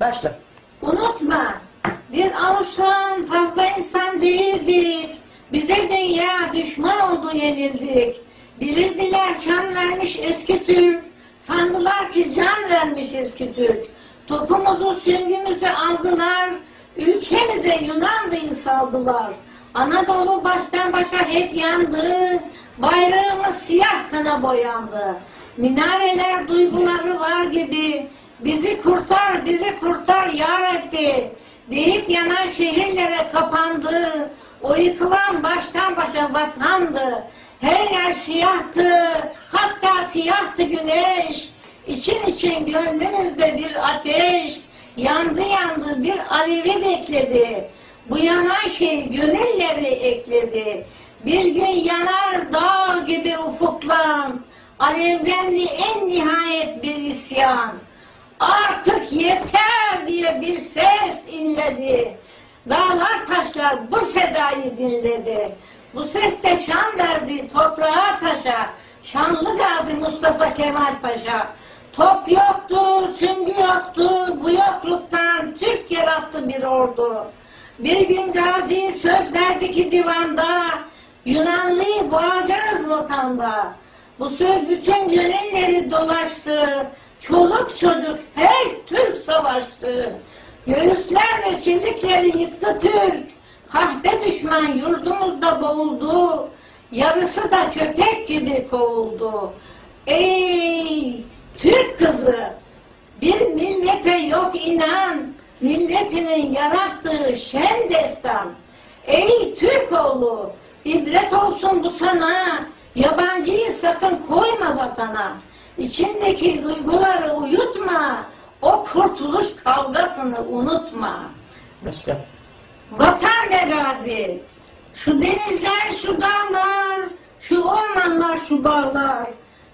Başla. Unutma, bir avuçtan fazla insan değildik. Bize dünya düşman oldu yenildik. Bilirdiler kan vermiş eski Türk. Sandılar ki can vermiş eski Türk. Topumuzu süngümüzü aldılar. Ülkemize Yunan dayı saldılar. Anadolu baştan başa hep yandı. Bayrağımız siyah kana boyandı. Minareler duyguları var gibi. Bizi kurtar, bizi kurtar ya Rabbi. Deyip yanan şehirlere kapandı. O yıkılan baştan başa vatandı. Her yer siyahtı, hatta siyahtı güneş. İçin için gönlümüzde bir ateş. Yandı yandı bir alevi bekledi. Bu yanan şey gönülleri ekledi. Bir gün yanar dağ gibi ufuklar. Alevlendi en nihayet bir isyan. Artık yeter diye bir ses inledi. Dağlar taşlar bu sedayı dinledi. Bu ses de şan verdi toprağa taşa. Şanlı Gazi Mustafa Kemal Paşa. Top yoktu, süngü yoktu, bu yokluktan Türk yarattı bir ordu. Bir gün Gazi söz verdi ki divanda, Yunanlıyı boğacağız vatanda. Bu söz bütün gönülleri dolaştı, çoluk çocuk her Türk savaştı. Göğüslerle çelikleri yıktı Türk, kahpe düşman yurdumuzda boğuldu, yarısı da köpek gibi kovuldu. Ey Türk kızı, bir millete yok inan, milletinin yarattığı şen destan. Ey Türk oğlu, ibret olsun bu sana, yabancıyı sakın koyma vatana. İçindeki duyguları uyutma, o kurtuluş kavgasını unutma. Başla. Vatan ve gazi, şu denizler, şu dağlar, şu ormanlar, şu bağlar,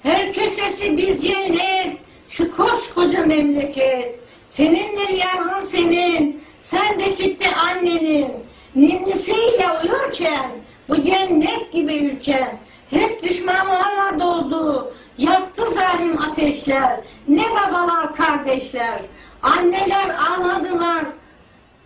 her köşesi bir cennet, şu koskoca memleket. Senindir yavrum senin, sen de fitte annenin, ninnisiyle uyurken, bu cennet gibi ülken, hep düşmanlarla doldu, yaktı zalim ateşler, ne babalar kardeşler, anneler ağladılar,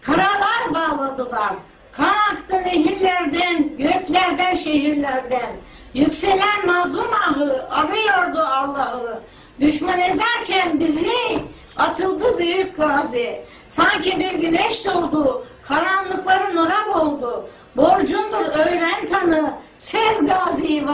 Karalar bağladılar. Kan aktı nehirlerden, göklerden, şehirlerden. Yükselen mazlum ahı arıyordu Allah'ı. Düşman ezerken bizi atıldı büyük gazi. Sanki bir güneş doğdu, karanlıkların nurab oldu. Borcundur öğren tanı, sev gaziyi